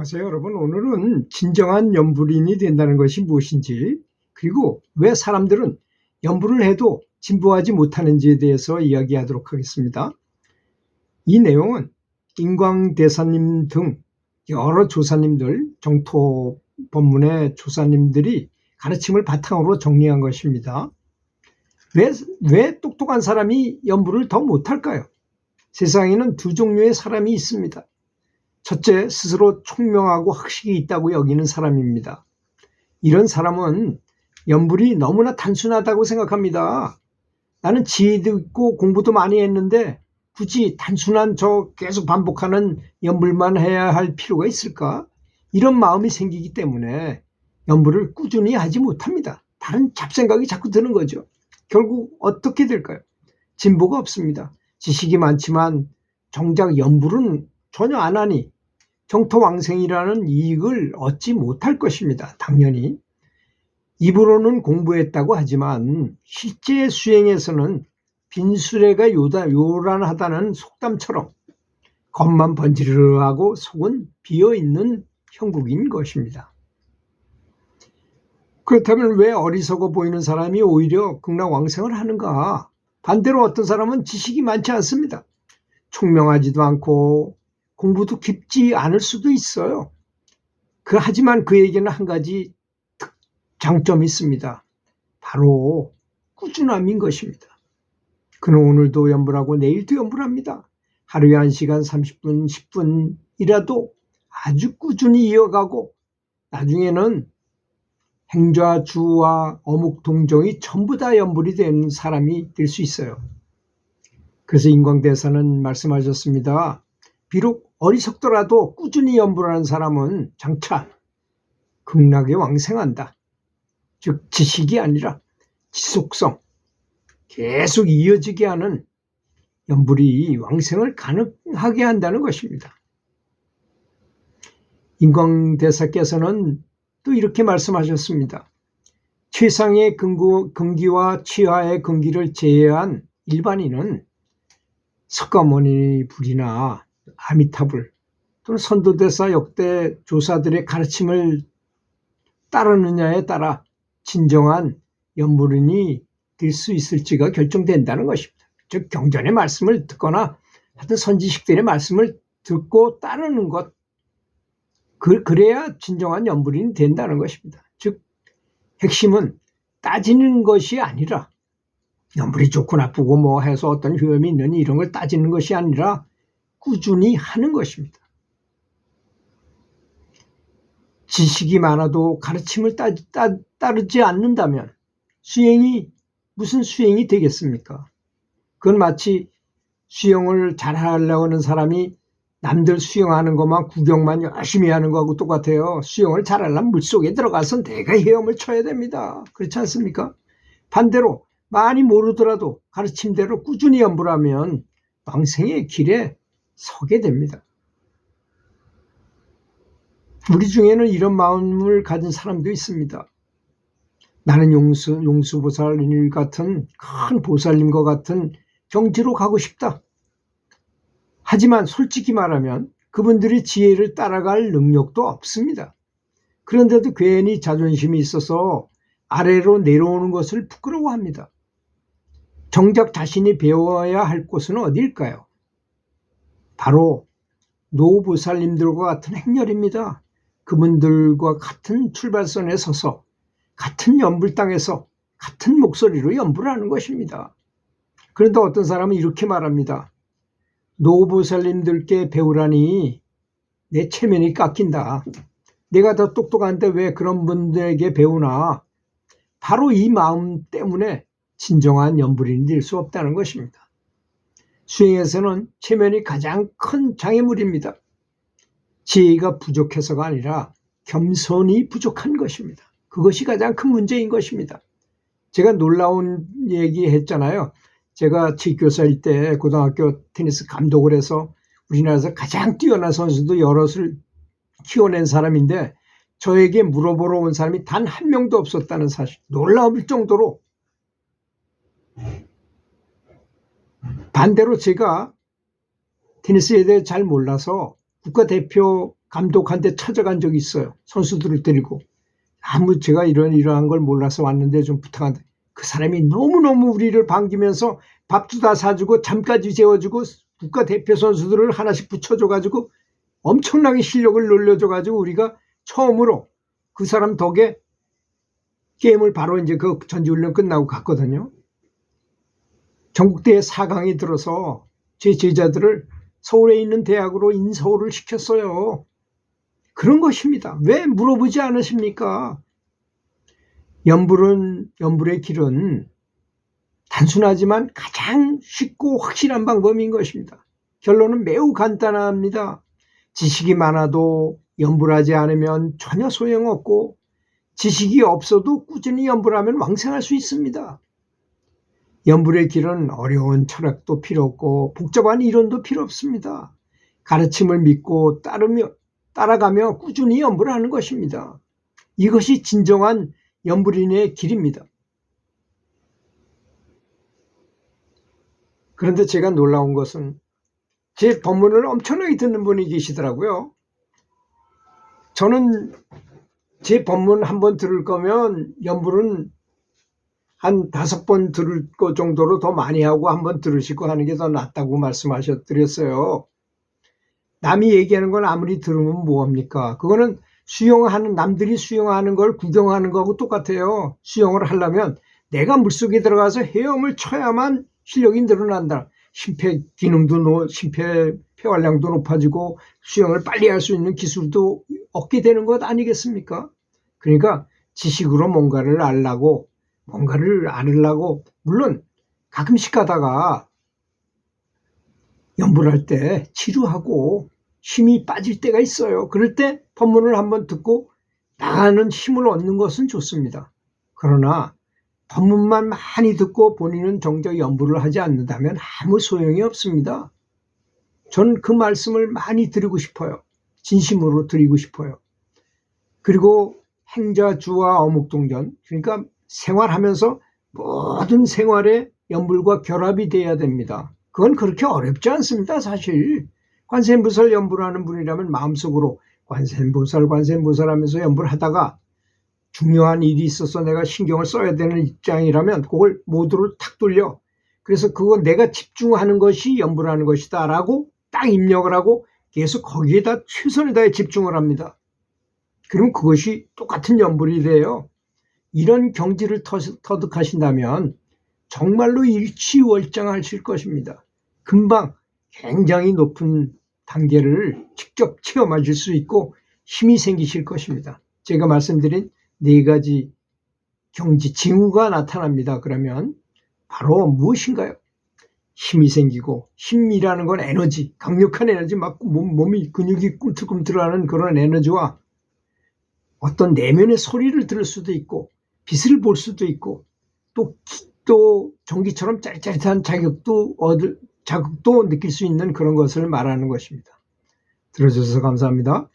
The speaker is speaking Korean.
안녕하세요, 여러분. 오늘은 진정한 연불인이 된다는 것이 무엇인지, 그리고 왜 사람들은 연불을 해도 진보하지 못하는지에 대해서 이야기하도록 하겠습니다. 이 내용은 인광대사님 등 여러 조사님들, 정토 법문의 조사님들이 가르침을 바탕으로 정리한 것입니다. 왜, 왜 똑똑한 사람이 연불을 더 못할까요? 세상에는 두 종류의 사람이 있습니다. 첫째, 스스로 총명하고 학식이 있다고 여기는 사람입니다. 이런 사람은 연불이 너무나 단순하다고 생각합니다. 나는 지혜도 있고 공부도 많이 했는데 굳이 단순한 저 계속 반복하는 연불만 해야 할 필요가 있을까? 이런 마음이 생기기 때문에 연불을 꾸준히 하지 못합니다. 다른 잡생각이 자꾸 드는 거죠. 결국 어떻게 될까요? 진보가 없습니다. 지식이 많지만 정작 연불은 전혀 안 하니 정토왕생이라는 이익을 얻지 못할 것입니다. 당연히. 입으로는 공부했다고 하지만 실제 수행에서는 빈수레가 요다, 요란하다는 속담처럼 겉만 번지르르하고 속은 비어있는 형국인 것입니다. 그렇다면 왜 어리석어 보이는 사람이 오히려 극락왕생을 하는가? 반대로 어떤 사람은 지식이 많지 않습니다. 총명하지도 않고 공부도 깊지 않을 수도 있어요. 그 하지만 그에게는 한 가지 장점이 있습니다. 바로 꾸준함인 것입니다. 그는 오늘도 연불하고 내일도 연불합니다. 하루에 1시간 30분, 10분이라도 아주 꾸준히 이어가고 나중에는 행좌, 주와 어묵, 동정이 전부 다 연불이 된 사람이 될 수 있어요. 그래서 인광대사는 말씀하셨습니다. 비록 어리석더라도 꾸준히 연불하는 사람은 장차 극락에 왕생한다. 즉 지식이 아니라 지속성, 계속 이어지게 하는 연불이 왕생을 가능하게 한다는 것입니다. 인광대사께서는 또 이렇게 말씀하셨습니다. 최상의 근구, 근기와 최하의 근기를 제외한 일반인은 석가모니 불이나 아미타불 또는 선도대사 역대 조사들의 가르침을 따르느냐에 따라 진정한 연불인이 될 수 있을지가 결정된다는 것입니다. 즉 경전의 말씀을 듣거나 하여튼 선지식들의 말씀을 듣고 따르는 것 그, 그래야 진정한 연불인이 된다는 것입니다. 즉 핵심은 따지는 것이 아니라 연불이 좋고 나쁘고 뭐 해서 어떤 효험이 있느니 이런 걸 따지는 것이 아니라 꾸준히 하는 것입니다. 지식이 많아도 가르침을 따, 따, 따르지 않는다면 수행이 무슨 수행이 되겠습니까? 그건 마치 수영을 잘 하려고 하는 사람이 남들 수영하는 것만 구경만 열심히 하는 거하고 똑같아요. 수영을 잘 하려면 물속에 들어가서 내가 헤엄을 쳐야 됩니다. 그렇지 않습니까? 반대로 많이 모르더라도 가르침대로 꾸준히 연불하면 왕생의 길에 서게 됩니다. 우리 중에는 이런 마음을 가진 사람도 있습니다. 나는 용수, 용수보살님 같은 큰 보살님과 같은 경지로 가고 싶다. 하지만 솔직히 말하면 그분들의 지혜를 따라갈 능력도 없습니다. 그런데도 괜히 자존심이 있어서 아래로 내려오는 것을 부끄러워합니다. 정작 자신이 배워야 할 곳은 어디일까요? 바로 노보살님들과 같은 행렬입니다. 그분들과 같은 출발선에 서서 같은 연불 땅에서 같은 목소리로 연불을 하는 것입니다. 그런데 어떤 사람은 이렇게 말합니다. 노보살님들께 배우라니 내 체면이 깎인다. 내가 더 똑똑한데 왜 그런 분들에게 배우나? 바로 이 마음 때문에 진정한 연불인이 될 수 없다는 것입니다. 수행에서는 체면이 가장 큰 장애물입니다. 지혜가 부족해서가 아니라 겸손이 부족한 것입니다. 그것이 가장 큰 문제인 것입니다. 제가 놀라운 얘기 했잖아요. 제가 지교사일 때 고등학교 테니스 감독을 해서 우리나라에서 가장 뛰어난 선수도 여럿을 키워낸 사람인데 저에게 물어보러 온 사람이 단 한 명도 없었다는 사실. 놀라울 정도로 반대로 제가 테니스에 대해 잘 몰라서 국가대표 감독한테 찾아간 적이 있어요. 선수들을 데리고. 아무 제가 이런 이러한 걸 몰라서 왔는데 좀 부탁한데 그 사람이 너무너무 우리를 반기면서 밥도 다 사주고 잠까지 재워주고 국가대표 선수들을 하나씩 붙여줘가지고 엄청나게 실력을 놀려줘가지고 우리가 처음으로 그 사람 덕에 게임을 바로 이제 그 전지훈련 끝나고 갔거든요. 전국대회 4강에 들어서 제 제자들을 서울에 있는 대학으로 인서울을 시켰어요. 그런 것입니다. 왜 물어보지 않으십니까? 연불은, 연불의 길은 단순하지만 가장 쉽고 확실한 방법인 것입니다. 결론은 매우 간단합니다. 지식이 많아도 연불하지 않으면 전혀 소용없고 지식이 없어도 꾸준히 연불하면 왕생할 수 있습니다. 연불의 길은 어려운 철학도 필요 없고 복잡한 이론도 필요 없습니다. 가르침을 믿고 따르며 따라가며 꾸준히 연불하는 것입니다. 이것이 진정한 연불인의 길입니다. 그런데 제가 놀라운 것은 제 법문을 엄청나게 듣는 분이 계시더라고요. 저는 제 법문 한 번 들을 거면 연불은 한 다섯 번 들을 것 정도로 더 많이 하고 한 번 들으시고 하는 게 더 낫다고 말씀하셨드렸어요. 남이 얘기하는 건 아무리 들으면 뭐합니까? 그거는 수영하는 남들이 수영하는 걸 구경하는 거하고 똑같아요. 수영을 하려면 내가 물속에 들어가서 헤엄을 쳐야만 실력이 늘어난다. 심폐 기능도 노, 심폐 폐활량도 높아지고 수영을 빨리 할 수 있는 기술도 얻게 되는 것 아니겠습니까? 그러니까 지식으로 뭔가를 알라고 뭔가를 알으려고 물론 가끔씩 가다가 연불할 때 치료하고 힘이 빠질 때가 있어요. 그럴 때 법문을 한번 듣고 나가는 힘을 얻는 것은 좋습니다. 그러나 법문만 많이 듣고 본인은 정작 연불을 하지 않는다면 아무 소용이 없습니다. 전 그 말씀을 많이 드리고 싶어요. 진심으로 드리고 싶어요. 그리고 행자주와 어묵동전, 그러니까 생활하면서 모든 생활에 연불과 결합이 돼야 됩니다. 그건 그렇게 어렵지 않습니다, 사실. 관세음보살 연불하는 분이라면 마음속으로 관세음보살, 관세음보살 하면서 연불하다가 중요한 일이 있어서 내가 신경을 써야 되는 입장이라면 그걸 모두를 탁 돌려. 그래서 그거 내가 집중하는 것이 연불하는 것이다 라고 딱 입력을 하고 계속 거기에다 최선을 다해 집중을 합니다. 그럼 그것이 똑같은 연불이 돼요. 이런 경지를 터득하신다면 정말로 일치월장하실 것입니다. 금방 굉장히 높은 단계를 직접 체험하실 수 있고 힘이 생기실 것입니다. 제가 말씀드린 네 가지 경지, 징후가 나타납니다. 그러면 바로 무엇인가요? 힘이 생기고 힘이라는 건 에너지, 강력한 에너지, 막 몸, 몸이 근육이 꿈틀꿈틀하는 그런 에너지와 어떤 내면의 소리를 들을 수도 있고 빛을 볼 수도 있고 또, 또 전기처럼 짜릿짜릿한 자극도 얻을 자극도 느낄 수 있는 그런 것을 말하는 것입니다. 들어주셔서 감사합니다.